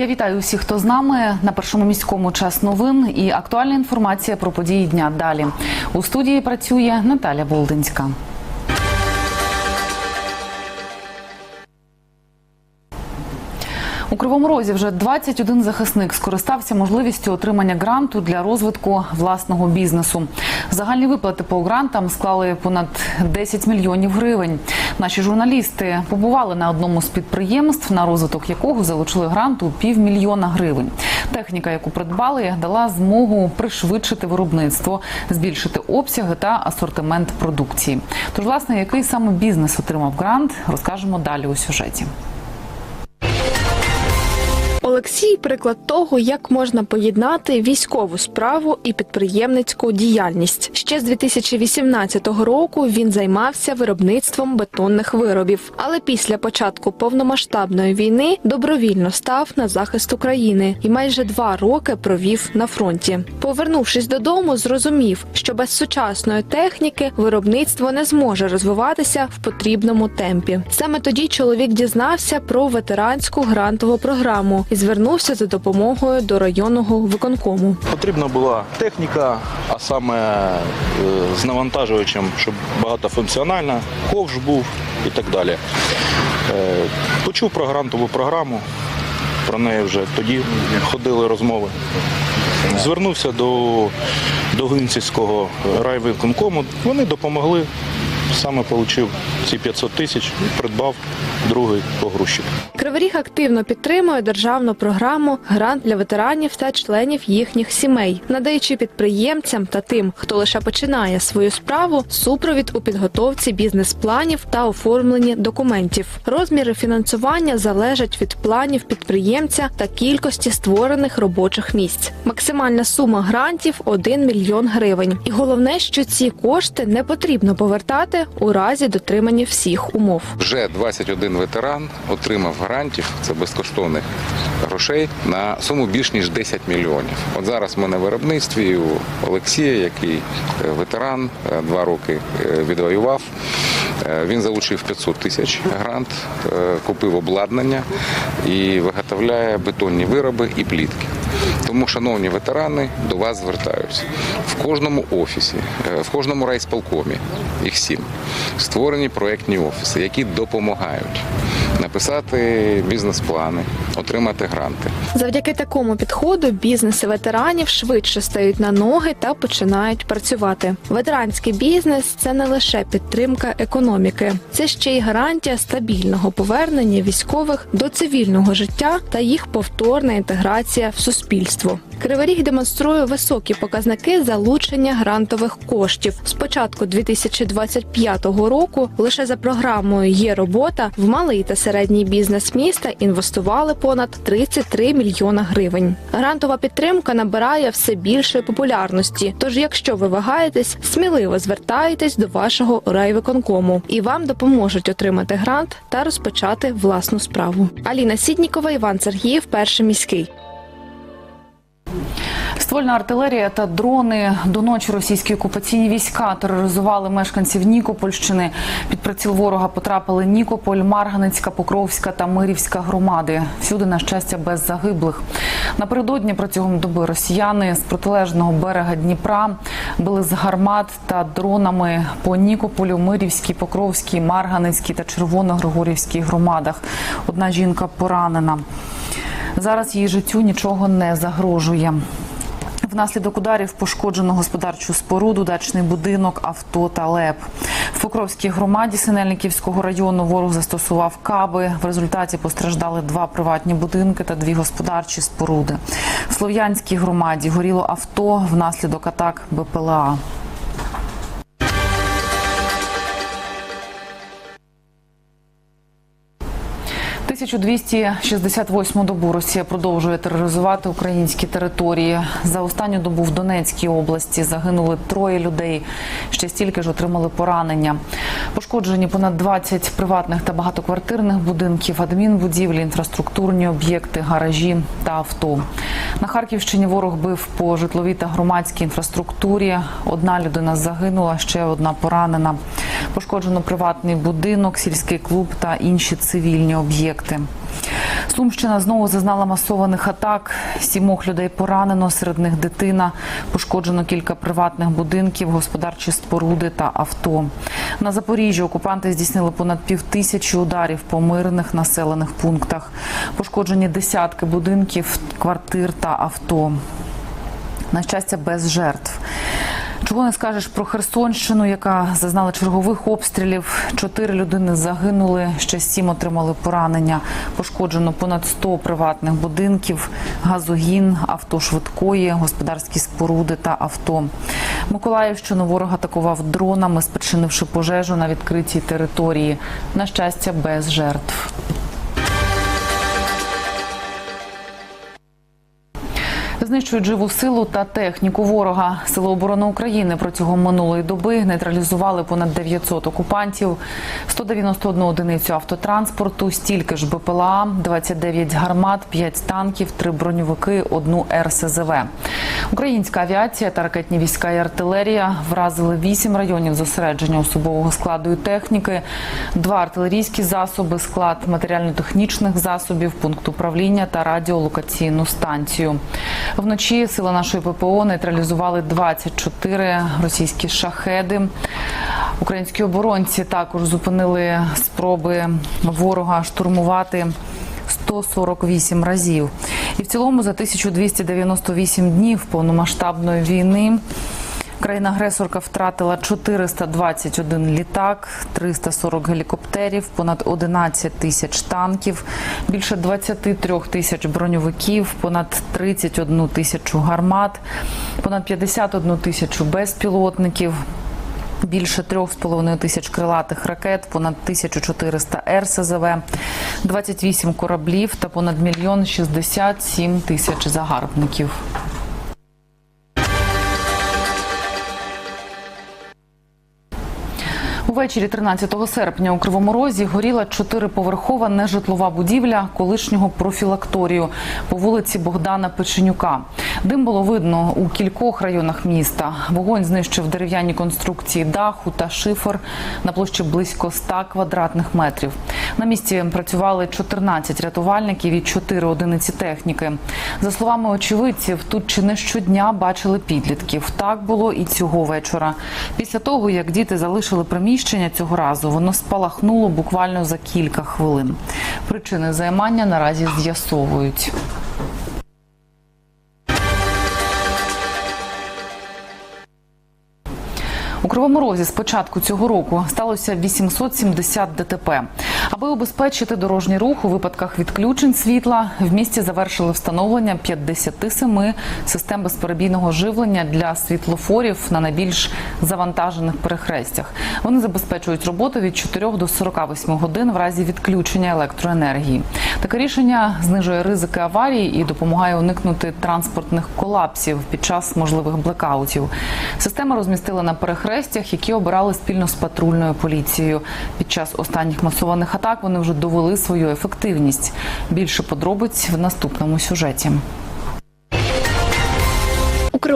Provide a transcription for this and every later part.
Я вітаю усіх, хто з нами на першому міському час новин і актуальна інформація про події дня. Далі у студії працює Наталя Болдинська. У Кривому Розі вже 21 захисник скористався можливістю отримання гранту для розвитку власного бізнесу. Загальні виплати по грантам склали понад 10 мільйонів гривень. Наші журналісти побували на одному з підприємств, на розвиток якого залучили гранту півмільйона гривень. Техніка, яку придбали, дала змогу пришвидшити виробництво, збільшити обсяги та асортимент продукції. Тож, власне, який саме бізнес отримав грант, розкажемо далі у сюжеті. Олексій приклад того, як можна поєднати військову справу і підприємницьку діяльність. Ще з 2018 року він займався виробництвом бетонних виробів, але після початку повномасштабної війни добровільно став на захист України і майже два роки провів на фронті. Повернувшись додому, зрозумів, що без сучасної техніки виробництво не зможе розвиватися в потрібному темпі. Саме тоді чоловік дізнався про ветеранську грантову програму і звернувся за допомогою до районного виконкому. Потрібна була техніка, а саме е, з навантажувачем, щоб багатофункціональна, ковш був і так далі. Е, Почув про грантову програму, про неї вже тоді ходили розмови. Звернувся до, до Гинцівського райвиконкому, вони допомогли. Саме отримав ці 500 тисяч і придбав другий погрузчик. Кривий Ріг активно підтримує державну програму Грант для ветеранів та членів їхніх сімей, надаючи підприємцям та тим, хто лише починає свою справу, супровід у підготовці бізнес-планів та оформленні документів. Розміри фінансування залежать від планів підприємця та кількості створених робочих місць. Максимальна сума грантів 1 мільйон гривень. І головне, що ці кошти не потрібно повертати у разі дотримання всіх умов. Вже 21 ветеран отримав грантів, це безкоштовних грошей, на суму більш ніж 10 мільйонів. От зараз ми на виробництві у Олексія, який е, ветеран, е, два роки е, відвоював. Він залучив 500 тисяч грант, купив обладнання і виготовляє бетонні вироби і плітки. Тому, шановні ветерани, до вас звертаюся. В кожному офісі, е, в кожному райсполкомі, їх сім, створені проєктні офіси, які допомагають написати бізнес-плани, отримати гранти. Завдяки такому підходу бізнеси ветеранів швидше стають на ноги та починають працювати. Ветеранський бізнес це не лише підтримка економіки, це ще й гарантія стабільного повернення військових до цивільного життя та їх повторна інтеграція в суспільство. Кривий демонструє високі показники залучення грантових коштів. З початку 2025 року лише за програмою є робота в малий та середній бізнес міста інвестували понад 33 мільйона гривень. Грантова підтримка набирає все більшої популярності. Тож, якщо ви вагаєтесь, сміливо звертайтесь до вашого райвиконкому і вам допоможуть отримати грант та розпочати власну справу. Аліна Сіднікова, Іван Сергіїв, перший міський. Ствольна артилерія та дрони до ночі російські окупаційні війська тероризували мешканців Нікопольщини. Під приціл ворога потрапили Нікополь, Марганецька, Покровська та Мирівська громади. Всюди, на щастя, без загиблих. Напередодні протягом доби росіяни з протилежного берега Дніпра били з гармат та дронами по Нікополю, Мирівській, Покровській, Марганецькій та Червоногригорівській громадах. Одна жінка поранена. Зараз її життю нічого не загрожує. Внаслідок ударів пошкоджено господарчу споруду, дачний будинок, авто та леп. В Покровській громаді Синельниківського району ворог застосував каби. В результаті постраждали два приватні будинки та дві господарчі споруди. В Слов'янській громаді горіло авто внаслідок атак БПЛА. – 1268 добу Росія продовжує тероризувати українські території. За останню добу в Донецькій області загинули троє людей. Ще стільки ж отримали поранення. Пошкоджені понад 20 приватних та багатоквартирних будинків, адмінбудівлі, інфраструктурні об'єкти, гаражі та авто. На Харківщині ворог бив по житловій та громадській інфраструктурі. Одна людина загинула, ще одна поранена. Пошкоджено приватний будинок, сільський клуб та інші цивільні об'єкти. Сумщина знову зазнала масованих атак. Сімох людей поранено, серед них дитина. Пошкоджено кілька приватних будинків, господарчі споруди та авто. На Запоріжжі окупанти здійснили понад півтисячі ударів по мирних населених пунктах. Пошкоджені десятки будинків, квартир та авто. На щастя, без жертв. Чого не скажеш про Херсонщину, яка зазнала чергових обстрілів. Чотири людини загинули, ще сім отримали поранення. Пошкоджено понад 100 приватних будинків, газогін, авто швидкої, господарські споруди та авто. Миколаївщину ворог атакував дронами, спричинивши пожежу на відкритій території. На щастя, без жертв. Знищують живу силу та техніку ворога. Сили оборони України протягом минулої доби нейтралізували понад 900 окупантів, 191 одиницю автотранспорту, стільки ж БПЛА, 29 гармат, 5 танків, 3 броньовики, одну РСЗВ. Українська авіація та ракетні війська і артилерія вразили 8 районів зосередження особового складу і техніки, два артилерійські засоби, склад матеріально-технічних засобів, пункт управління та радіолокаційну станцію. Вночі сили нашої ППО нейтралізували 24 російські шахеди. Українські оборонці також зупинили спроби ворога штурмувати 148 разів. І в цілому за 1298 днів повномасштабної війни Країна-агресорка втратила 421 літак, 340 гелікоптерів, понад 11 тисяч танків, більше 23 тисяч броньовиків, понад 31 тисячу гармат, понад 51 тисячу безпілотників. Більше 3,5 тисяч крилатих ракет, понад 1400 РСЗВ, 28 кораблів та понад мільйон 67 тисяч загарбників. Увечері 13 серпня у Кривому Розі горіла чотириповерхова нежитлова будівля колишнього профілакторію по вулиці Богдана Печенюка. Дим було видно у кількох районах міста. Вогонь знищив дерев'яні конструкції даху та шифер на площі близько 100 квадратних метрів. На місці працювали 14 рятувальників і 4 одиниці техніки. За словами очевидців, тут чи не щодня бачили підлітків. Так було і цього вечора. Після того, як діти залишили приміщення цього разу, воно спалахнуло буквально за кілька хвилин. Причини займання наразі з'ясовують. У Кривому Розі з початку цього року сталося 870 ДТП. Аби убезпечити дорожній рух у випадках відключень світла, в місті завершили встановлення 57 систем безперебійного живлення для світлофорів на найбільш завантажених перехрестях. Вони забезпечують роботу від 4 до 48 годин в разі відключення електроенергії. Таке рішення знижує ризики аварії і допомагає уникнути транспортних колапсів під час можливих блекаутів. Системи розмістили на перехрестях, які обирали спільно з патрульною поліцією. Під час останніх масованих атак вони вже довели свою ефективність. Більше подробиць в наступному сюжеті.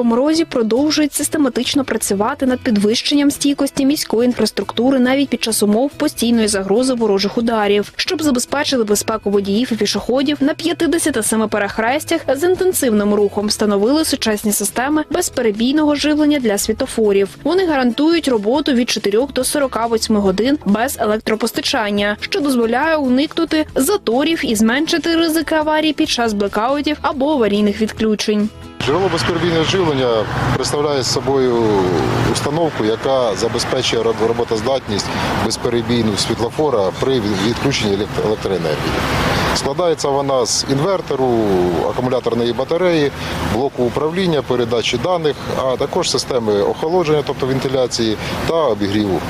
У Кривому Розі продовжують систематично працювати над підвищенням стійкості міської інфраструктури навіть під час умов постійної загрози ворожих ударів, щоб забезпечили безпеку водіїв і пішоходів на 57 перехрестях з інтенсивним рухом встановили сучасні системи безперебійного живлення для світофорів. Вони гарантують роботу від 4 до 48 годин без електропостачання, що дозволяє уникнути заторів і зменшити ризики аварій під час блекаутів або аварійних відключень. Джерело безперебійного живлення представляє собою установку, яка забезпечує роботоздатність безперебійну світлофора при відключенні електроенергії. Складається вона з інвертору, акумуляторної батареї, блоку управління, передачі даних, а також системи охолодження, тобто вентиляції та обігріву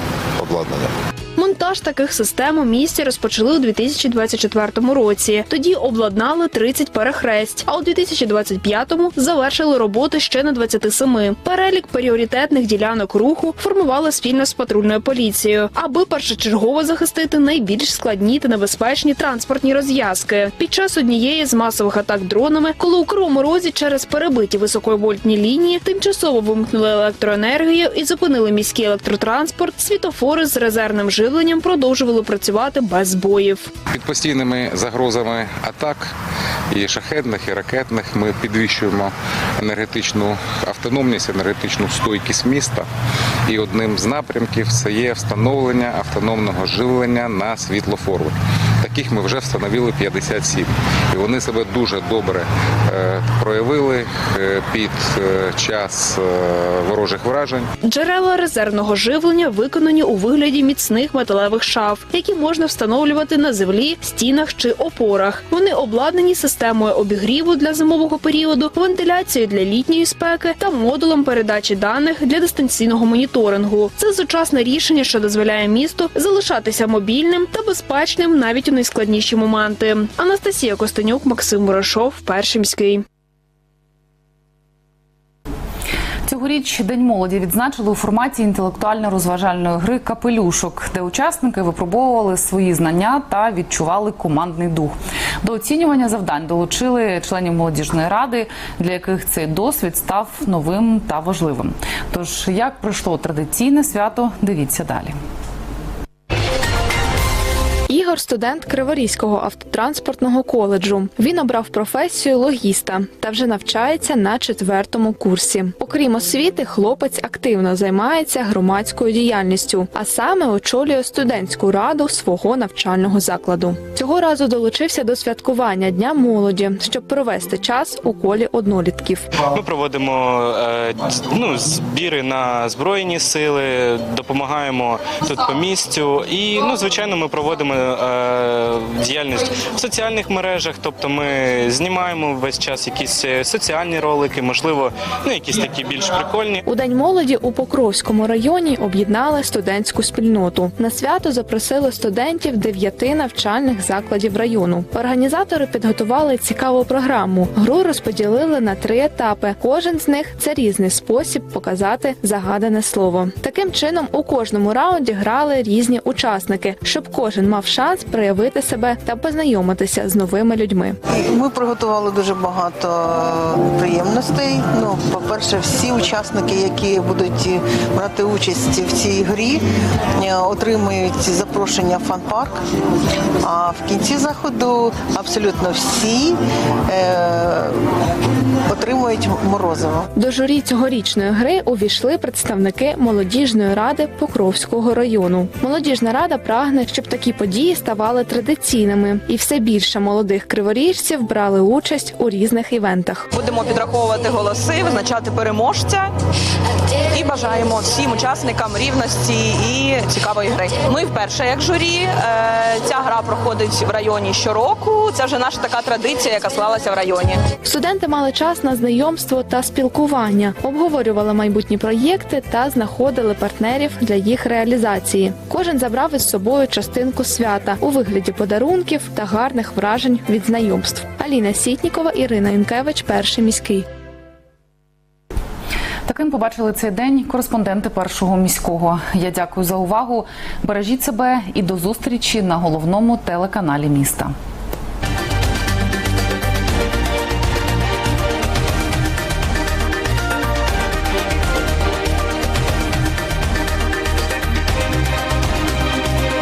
обладнання. Монтаж таких систем у місті розпочали у 2024 році. Тоді обладнали 30 перехресть, а у 2025-му завершили роботи ще на 27. Перелік пріоритетних ділянок руху формували спільно з патрульною поліцією, аби першочергово захистити найбільш складні та небезпечні транспортні розв'язки. Під час однієї з масових атак дронами, коли у Кривому Розі через перебиті високовольтні лінії тимчасово вимкнули електроенергію і зупинили міський електротранспорт, світофори з резервним живленням продовжували працювати без збоїв. Під постійними загрозами атак і шахедних, і ракетних ми підвищуємо енергетичну автономність, енергетичну стойкість міста. І одним з напрямків це є встановлення автономного живлення на світлофори. Таких ми вже встановили 57. І вони себе дуже добре е, проявили е, під е, час е, ворожих вражень. Джерела резервного живлення виконані у вигляді міцних металевих шаф, які можна встановлювати на землі, стінах чи опорах. Вони обладнані системою обігріву для зимового періоду, вентиляцією для літньої спеки та модулем передачі даних для дистанційного моніторингу. Це сучасне рішення, що дозволяє місту залишатися мобільним та безпечним навіть у найскладніші моменти. Анастасія Костенюк, Максим Мурашов, перший міський. Цьогоріч День молоді відзначили у форматі інтелектуально-розважальної гри Капелюшок, де учасники випробовували свої знання та відчували командний дух. До оцінювання завдань долучили членів молодіжної ради, для яких цей досвід став новим та важливим. Тож як пройшло традиційне свято, дивіться далі. Ігор студент Криворізького автотранспортного коледжу. Він обрав професію логіста та вже навчається на четвертому курсі. Окрім освіти, хлопець активно займається громадською діяльністю, а саме очолює студентську раду свого навчального закладу. Цього разу долучився до святкування Дня молоді, щоб провести час у колі однолітків. Ми проводимо е, ну, збіри на збройні сили, допомагаємо тут по місцю. І ну, звичайно, ми проводимо е, діяльність в соціальних мережах. Тобто ми знімаємо весь час якісь е, соціальні ролики, можливо, ну якісь такі більш прикольні. У День молоді у Покровському районі об'єднали студентську спільноту. На свято запросили студентів дев'яти навчальних закладів району. Організатори підготували цікаву програму. Гру розподілили на три етапи. Кожен з них це різний спосіб показати загадане слово. Таким чином, у кожному раунді грали різні учасники, щоб кожен мав шанс проявити себе та познайомитися з новими людьми. Ми приготували дуже багато приємностей. Ну, по-перше, всі учасники, які будуть брати участь в цій грі, е, отримують запрошення в фан-парк. А в кінці заходу абсолютно всі е, отримують морозиво. До журі цьогорічної гри увійшли представники молодіжної ради Покровського району. Молодіжна рада прагне, щоб такі події ставали традиційними, і все більше молодих криворіжців брали участь у різних івентах. Будемо підраховувати голоси, визначати переможця і бажаємо всім учасникам рівності і цікавої гри. Ми вперше як журі. Е, Ця гра проходить в районі щороку. Це вже наша така традиція, яка склалася в районі. Студенти мали час на знайомство та спілкування, обговорювали майбутні проєкти та знаходили партнерів для їх реалізації. Кожен забрав із собою частинку свята у вигляді подарунків та гарних вражень від знайомств. Аліна Сітнікова, Ірина Інкевич, перший міський. Таким побачили цей день кореспонденти першого міського. Я дякую за увагу. Бережіть себе і до зустрічі на головному телеканалі міста.